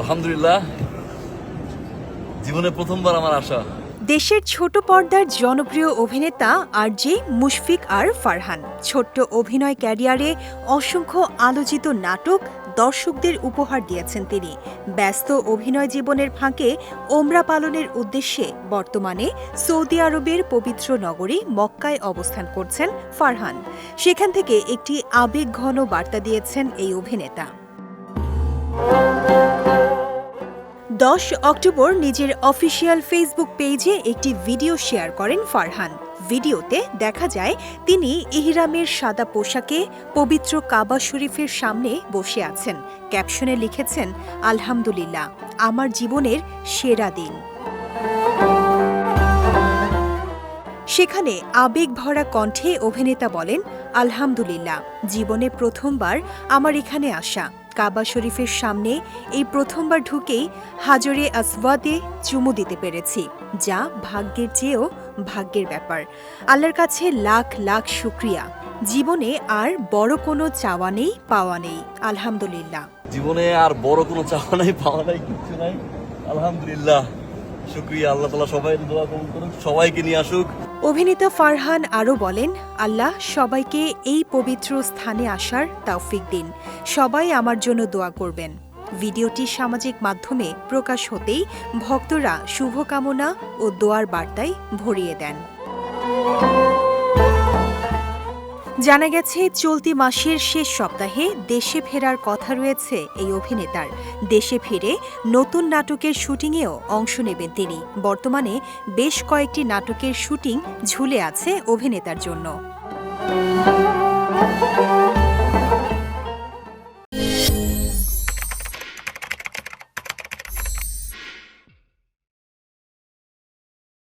আলহামদুলিল্লাহ। জীবনে প্রথমবার আমার আশা। দেশের ছোট পর্দার জনপ্রিয় অভিনেতা আর যে মুশফিক আর ফারহান। ছোট্ট অভিনয় ক্যারিয়ারে অসংখ্য আলোচিত নাটক দর্শকদের উপহার দিয়েছেন তিনি। ব্যস্ত অভিনয় জীবনের ফাঁকে ওমরা পালনের উদ্দেশ্যে বর্তমানে সৌদি আরবের পবিত্র নগরী মক্কায় অবস্থান করছেন ফারহান। সেখান থেকে একটি আবেগঘন বার্তা দিয়েছেন এই অভিনেতা। দশ অক্টোবর নিজের অফিসিয়াল ফেসবুক পেজে একটি ভিডিও শেয়ার করেন ফারহান। ভিডিওতে দেখা যায়, তিনি ইহরামের সাদা পোশাকে পবিত্র কাবা শরীফের সামনে বসে আছেন। ক্যাপশনে লিখেছেন, আলহামদুলিল্লাহ, আমার জীবনের সেরা দিন। সেখানে আবেগ ভরা কণ্ঠে অভিনেতা বলেন, আলহামদুলিল্লাহ, জীবনে প্রথমবার আমার এখানে আসা। কাবা শরীফের সামনে এই প্রথমবার ঢুকেই হাজরে আসওয়াদে চুমু দিতে পেরেছি, যা ভাগ্যের চেয়েও ভাগ্যের ব্যাপার। আল্লাহর কাছে লাখ লাখ শুক্রিয়া। জীবনে আর বড় কোনো চাওয়া নেই, পাওয়া নেই। আলহামদুলিল্লাহ। জীবনে আর বড় কোনো চাওয়া নাই, পাওয়া নাই, কিছু নাই। আলহামদুলিল্লাহ। শুক্রিয়া, আল্লাহ তালা সবাই দোয়া কবুল করুন সবাইকে নিয়ে আসুক। অভিনেতা ফারহান আরও বলেন, আল্লাহ সবাইকে এই পবিত্র স্থানে আসার তাওফিক দিন। সবাই আমার জন্য দোয়া করবেন। ভিডিওটি সামাজিক মাধ্যমে প্রকাশ হতেই ভক্তরা শুভকামনা ও দোয়ার বার্তায় ভরিয়ে দেন। জানা গেছে, চলতি মাসের শেষ সপ্তাহে দেশে ফেরার কথা রয়েছে এই অভিনেতার। দেশে ফিরে নতুন নাটকের শুটিংয়েও অংশ নেবেন তিনি। বর্তমানে বেশ কয়েকটি নাটকের শুটিং ঝুলে আছে অভিনেতার জন্য।